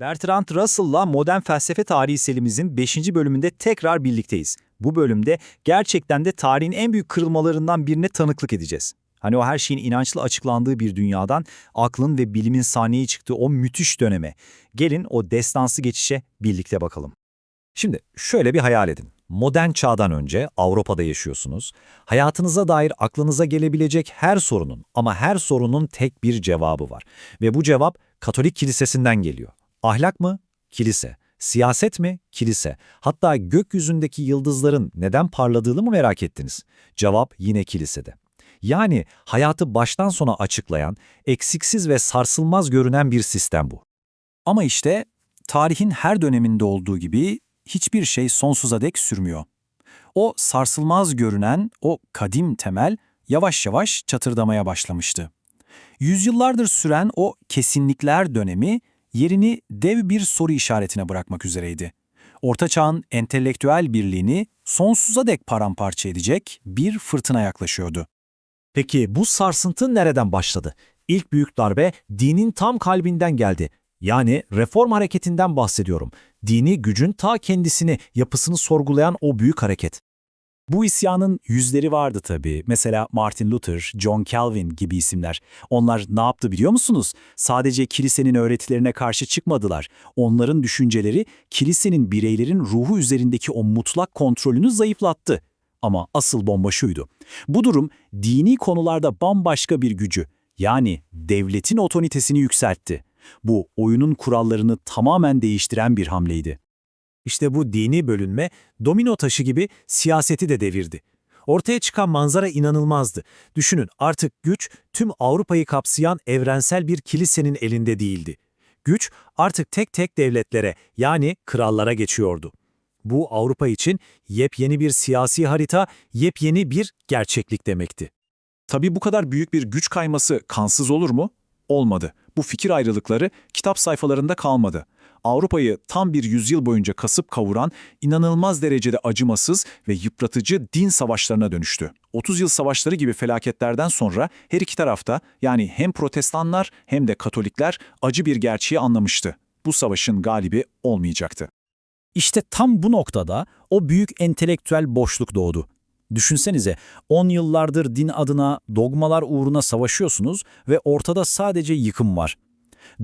Bertrand Russell'la Modern Felsefe Tarihi serimizin 5. bölümünde tekrar birlikteyiz. Bu bölümde gerçekten de tarihin en büyük kırılmalarından birine tanıklık edeceğiz. Hani o her şeyin inançlı açıklandığı bir dünyadan aklın ve bilimin sahneye çıktığı o müthiş döneme. Gelin o destansı geçişe birlikte bakalım. Şimdi şöyle bir hayal edin. Modern çağdan önce Avrupa'da yaşıyorsunuz. Hayatınıza dair aklınıza gelebilecek her sorunun ama her sorunun tek bir cevabı var. Ve bu cevap Katolik kilisesinden geliyor. Ahlak mı? Kilise. Siyaset mi? Kilise. Hatta gökyüzündeki yıldızların neden parladığını mı merak ettiniz? Cevap yine kilisede. Yani hayatı baştan sona açıklayan, eksiksiz ve sarsılmaz görünen bir sistem bu. Ama işte tarihin her döneminde olduğu gibi hiçbir şey sonsuza dek sürmüyor. O sarsılmaz görünen, o kadim temel yavaş yavaş çatırdamaya başlamıştı. Yüzyıllardır süren o kesinlikler dönemi yerini dev bir soru işaretine bırakmak üzereydi. Orta Çağ'ın entelektüel birliğini sonsuza dek paramparça edecek bir fırtına yaklaşıyordu. Peki bu sarsıntı nereden başladı? İlk büyük darbe dinin tam kalbinden geldi. Yani reform hareketinden bahsediyorum. Dini gücün ta kendisini, yapısını sorgulayan o büyük hareket. Bu isyanın yüzleri vardı tabii. Mesela Martin Luther, John Calvin gibi isimler. Onlar ne yaptı biliyor musunuz? Sadece kilisenin öğretilerine karşı çıkmadılar. Onların düşünceleri kilisenin bireylerin ruhu üzerindeki o mutlak kontrolünü zayıflattı. Ama asıl bomba şuydu. Bu durum dini konularda bambaşka bir gücü, yani devletin otoritesini yükseltti. Bu oyunun kurallarını tamamen değiştiren bir hamleydi. İşte bu dini bölünme domino taşı gibi siyaseti de devirdi. Ortaya çıkan manzara inanılmazdı. Düşünün artık güç tüm Avrupa'yı kapsayan evrensel bir kilisenin elinde değildi. Güç artık tek tek devletlere yani krallara geçiyordu. Bu Avrupa için yepyeni bir siyasi harita, yepyeni bir gerçeklik demekti. Tabii bu kadar büyük bir güç kayması kansız olur mu? Olmadı. Bu fikir ayrılıkları kitap sayfalarında kalmadı. Avrupa'yı tam bir yüzyıl boyunca kasıp kavuran, inanılmaz derecede acımasız ve yıpratıcı din savaşlarına dönüştü. 30 yıl savaşları gibi felaketlerden sonra her iki tarafta yani hem protestanlar hem de katolikler acı bir gerçeği anlamıştı. Bu savaşın galibi olmayacaktı. İşte tam bu noktada o büyük entelektüel boşluk doğdu. Düşünsenize 10 yıllardır din adına dogmalar uğruna savaşıyorsunuz ve ortada sadece yıkım var.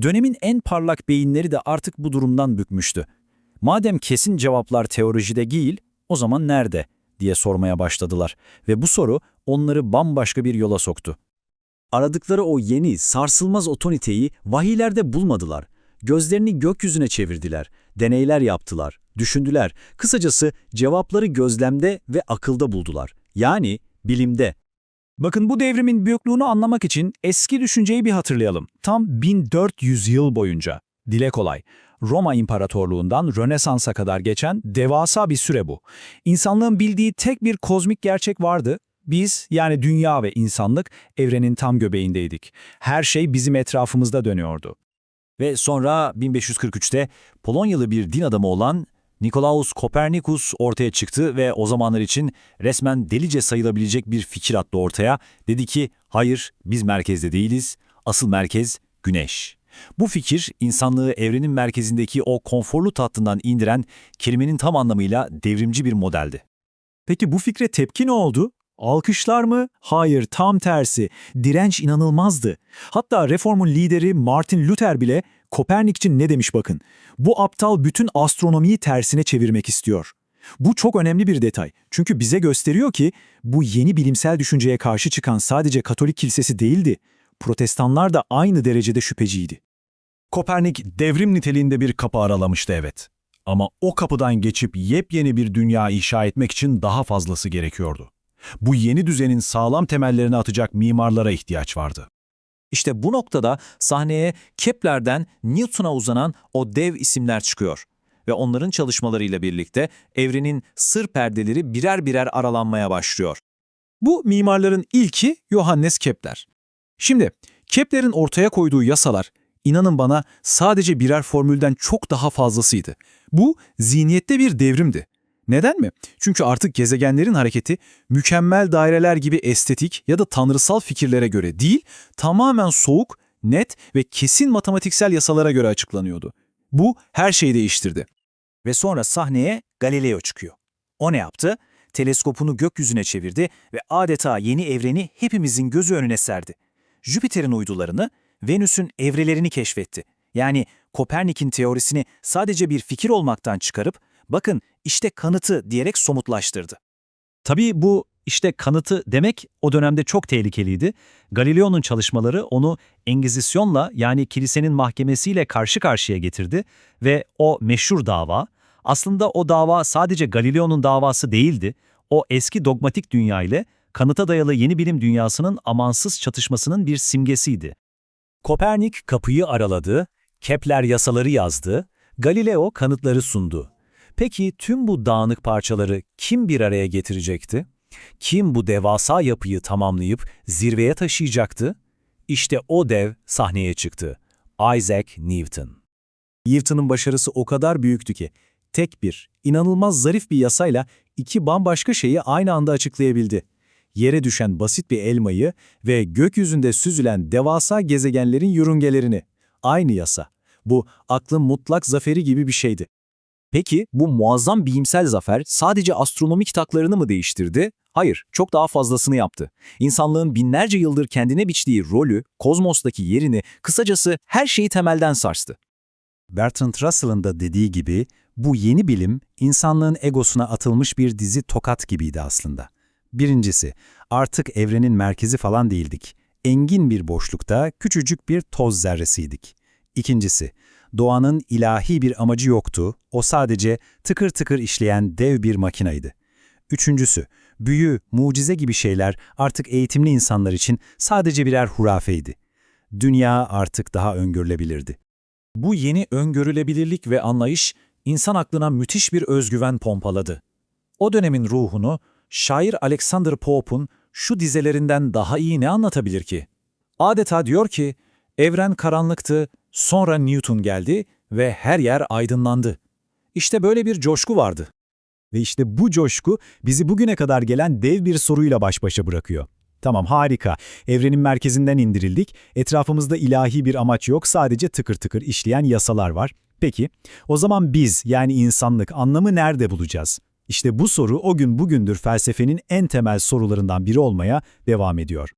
Dönemin en parlak beyinleri de artık bu durumdan bükmüştü. Madem kesin cevaplar teolojide değil, o zaman nerede diye sormaya başladılar ve bu soru onları bambaşka bir yola soktu. Aradıkları o yeni, sarsılmaz otoniteyi vahiylerde bulmadılar. Gözlerini gökyüzüne çevirdiler, deneyler yaptılar, düşündüler. Kısacası cevapları gözlemde ve akılda buldular. Yani bilimde. Bakın bu devrimin büyüklüğünü anlamak için eski düşünceyi bir hatırlayalım. Tam 1400 yıl boyunca. Dile kolay. Roma İmparatorluğundan Rönesans'a kadar geçen devasa bir süre bu. İnsanlığın bildiği tek bir kozmik gerçek vardı. Biz yani dünya ve insanlık evrenin tam göbeğindeydik. Her şey bizim etrafımızda dönüyordu. Ve sonra 1543'te Polonyalı bir din adamı olan Nikolaus Kopernikus ortaya çıktı ve o zamanlar için resmen delice sayılabilecek bir fikir attı ortaya. Dedi ki, hayır biz merkezde değiliz, asıl merkez güneş. Bu fikir insanlığı evrenin merkezindeki o konforlu tahtından indiren kelimenin tam anlamıyla devrimci bir modeldi. Peki bu fikre tepki ne oldu? Alkışlar mı? Hayır, tam tersi. Direnç inanılmazdı. Hatta reformun lideri Martin Luther bile Kopernik için ne demiş bakın. Bu aptal bütün astronomiyi tersine çevirmek istiyor. Bu çok önemli bir detay. Çünkü bize gösteriyor ki bu yeni bilimsel düşünceye karşı çıkan sadece Katolik kilisesi değildi. Protestanlar da aynı derecede şüpheciydi. Kopernik devrim niteliğinde bir kapı aralamıştı evet. Ama o kapıdan geçip yepyeni bir dünya inşa etmek için daha fazlası gerekiyordu. Bu yeni düzenin sağlam temellerini atacak mimarlara ihtiyaç vardı. İşte bu noktada sahneye Kepler'den Newton'a uzanan o dev isimler çıkıyor. Ve onların çalışmalarıyla birlikte evrenin sır perdeleri birer birer aralanmaya başlıyor. Bu mimarların ilki Johannes Kepler. Şimdi Kepler'in ortaya koyduğu yasalar, inanın bana sadece birer formülden çok daha fazlasıydı. Bu zihniyette bir devrimdi. Neden mi? Çünkü artık gezegenlerin hareketi mükemmel daireler gibi estetik ya da tanrısal fikirlere göre değil, tamamen soğuk, net ve kesin matematiksel yasalara göre açıklanıyordu. Bu her şeyi değiştirdi. Ve sonra sahneye Galileo çıkıyor. O ne yaptı? Teleskopunu gökyüzüne çevirdi ve adeta yeni evreni hepimizin gözü önüne serdi. Jüpiter'in uydularını, Venüs'ün evrelerini keşfetti. Yani Kopernik'in teorisini sadece bir fikir olmaktan çıkarıp, bakın işte kanıtı diyerek somutlaştırdı. Tabii bu işte kanıtı demek o dönemde çok tehlikeliydi. Galileo'nun çalışmaları onu Engizisyon'la yani kilisenin mahkemesiyle karşı karşıya getirdi ve o meşhur dava, aslında o dava sadece Galileo'nun davası değildi, o eski dogmatik dünya ile kanıta dayalı yeni bilim dünyasının amansız çatışmasının bir simgesiydi. Kopernik kapıyı araladı, Kepler yasaları yazdı, Galileo kanıtları sundu. Peki tüm bu dağınık parçaları kim bir araya getirecekti? Kim bu devasa yapıyı tamamlayıp zirveye taşıyacaktı? İşte o dev sahneye çıktı. Isaac Newton. Newton'un başarısı o kadar büyüktü ki, tek bir, inanılmaz zarif bir yasayla iki bambaşka şeyi aynı anda açıklayabildi. Yere düşen basit bir elmayı ve gökyüzünde süzülen devasa gezegenlerin yörüngelerini. Aynı yasa. Bu aklın mutlak zaferi gibi bir şeydi. Peki bu muazzam bilimsel zafer sadece astronomi kitaplarını mı değiştirdi? Hayır, çok daha fazlasını yaptı. İnsanlığın binlerce yıldır kendine biçtiği rolü, kozmostaki yerini, kısacası her şeyi temelden sarstı. Bertrand Russell'ın da dediği gibi bu yeni bilim insanlığın egosuna atılmış bir dizi tokat gibiydi aslında. Birincisi, artık evrenin merkezi falan değildik. Engin bir boşlukta küçücük bir toz zerresiydik. İkincisi, doğanın ilahi bir amacı yoktu, o sadece tıkır tıkır işleyen dev bir makinaydı. Üçüncüsü, büyü, mucize gibi şeyler artık eğitimli insanlar için sadece birer hurafeydi. Dünya artık daha öngörülebilirdi. Bu yeni öngörülebilirlik ve anlayış insan aklına müthiş bir özgüven pompaladı. O dönemin ruhunu şair Alexander Pope'un şu dizelerinden daha iyi ne anlatabilir ki? Adeta diyor ki, evren karanlıktı, sonra Newton geldi ve her yer aydınlandı. İşte böyle bir coşku vardı. Ve işte bu coşku bizi bugüne kadar gelen dev bir soruyla baş başa bırakıyor. Tamam harika, evrenin merkezinden indirildik, etrafımızda ilahi bir amaç yok, sadece tıkır tıkır işleyen yasalar var. Peki, o zaman biz yani insanlık anlamı nerede bulacağız? İşte bu soru o gün bugündür felsefenin en temel sorularından biri olmaya devam ediyor.